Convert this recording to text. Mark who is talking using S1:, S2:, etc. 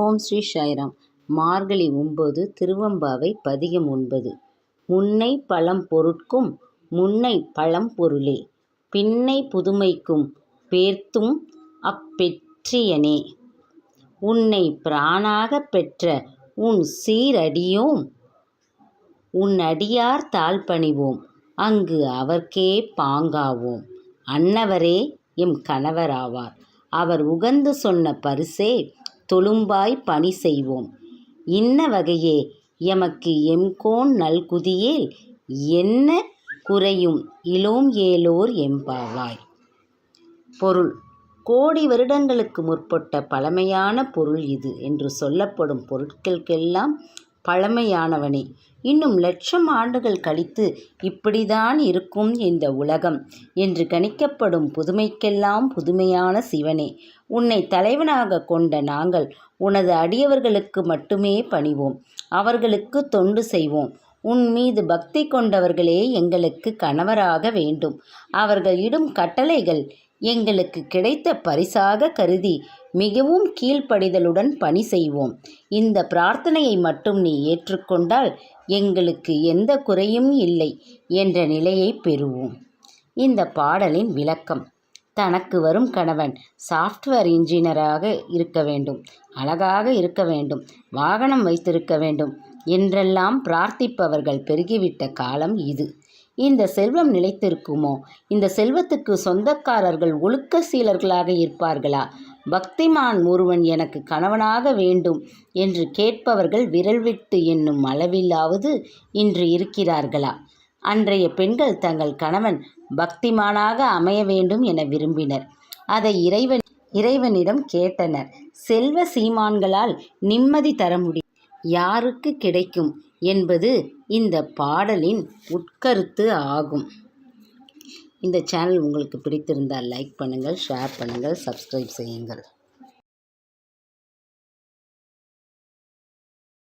S1: ஓம் ஸ்ரீ சாய்ராம். மார்கழி ஒன்பது திருவம்பாவை பதிகம் ஒன்பது. முன்னை பழம் பொருட்கும் முன்னை பழம் பொருளே. பின்னை புதுமைக்கும் பேர்த்தும் அப்பெற்றியனே. உன்னை பிராணாக பெற்ற உன் சீரடியோம் உன் அடியார் தாழ்பணிவோம் அங்கு அவர்க்கே பாங்காவோம். அன்னவரே எம் கணவராவார். அவர் உகந்து சொன்ன பரிசே தொழும்பாய் பணி செய்வோம். இன்ன வகையே எமக்கு எம்கோன் நல்குதியேல் என்ன குறையும் இலோம் ஏலோர் எம்பாவாய். பொருள் கோடி வருடங்களுக்கு முற்பட்ட பழமையான பொருள் இது என்று சொல்லப்படும் பொருட்களுக்கெல்லாம் பழமையானவனே. இன்னும் லட்சம் ஆண்டுகள் கழித்து இப்படிதான் இருக்கும் இந்த உலகம். என்று கணிக்கப்படும் புதுமைக்கெல்லாம் புதுமையான சிவனே உன்னை தலைவனாக கொண்ட நாங்கள் உனது அடியவர்களுக்கு மட்டுமே பணிவோம். அவர்களுக்கு தொண்டு செய்வோம். உன் மீது பக்தி கொண்டவர்களே எங்களுக்கு கணவராக வேண்டும். அவர்கள் இடும் கட்டளைகள் எங்களுக்கு கிடைத்த பரிசாக கருதி மிகவும் கீழ்ப்படிதலுடன் பணி செய்வோம். இந்த பிரார்த்தனையை மட்டும் நீ ஏற்றுக்கொண்டால் எங்களுக்கு எந்த குறையும் இல்லை என்ற நிலையை பெறுவோம். இந்த பாடலின் விளக்கம். தனக்கு வரும் கணவன் சாஃப்ட்வேர் இன்ஜினியராக இருக்க வேண்டும். அழகாக இருக்க வேண்டும். வாகனம் வைத்திருக்க வேண்டும் என்றெல்லாம் பிரார்த்திப்பவர்கள் பெருகிவிட்ட காலம் இது. இந்த செல்வம் நிலைத்திருக்குமோ? இந்த செல்வத்துக்கு சொந்தக்காரர்கள் ஒழுக்க சீலர்களாக இருப்பார்களா? பக்திமான் ஒருவன் எனக்கு கணவனாக வேண்டும் என்று கேட்பவர்கள் விரல் விட்டு என்னும் அளவிலாவது இன்று இருக்கிறார்களா? அன்றைய பெண்கள் தங்கள் கணவன் பக்திமானாக அமைய வேண்டும் என விரும்பினர். அதை இறைவன் இறைவனிடம் கேட்டனர். செல்வ சீமான்களால் நிம்மதி தர முடியும் யாருக்கு கிடைக்கும் என்பது இந்த பாடலின் உட்கருத்து ஆகும். இந்த சேனல் உங்களுக்கு பிடித்திருந்தால் லைக் பண்ணுங்கள் ஷேர் பண்ணுங்கள் சப்ஸ்கிரைப் செய்யுங்கள்.